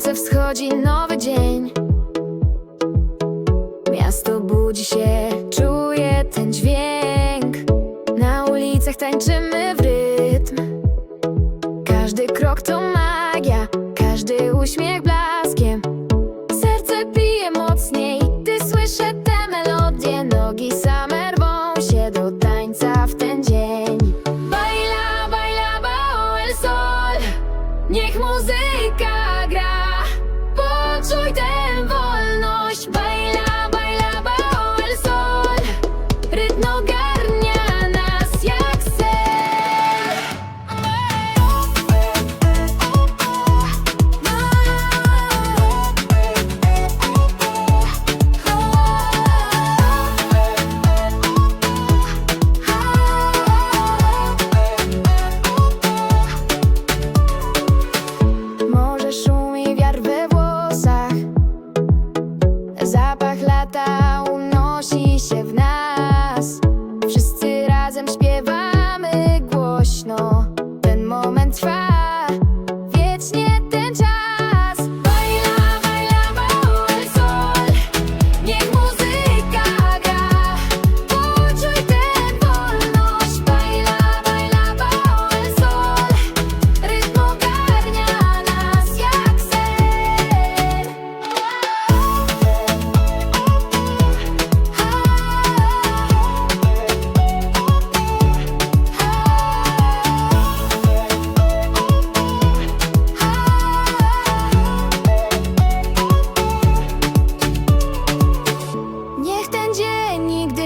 słońce wschodzi, nowy dzień. Miasto budzi się, czuje ten dźwięk. Na ulicach tańczymy w rytm. Każdy krok to magia, każdy uśmiech blaskiem. Serce bije mocniej, gdy słyszę te melodie. Nogi same rwą się do tańca w ten dzień. Baila, baila, bao el sol. Niech muzyka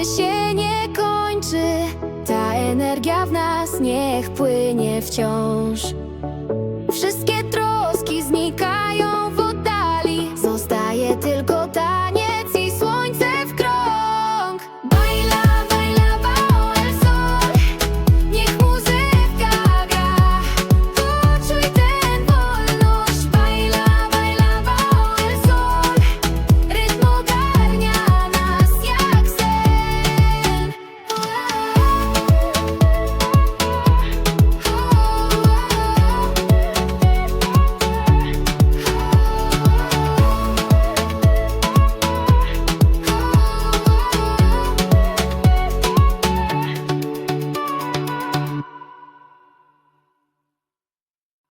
się nie kończy. Ta energia w nas niech płynie wciąż. Wszystkie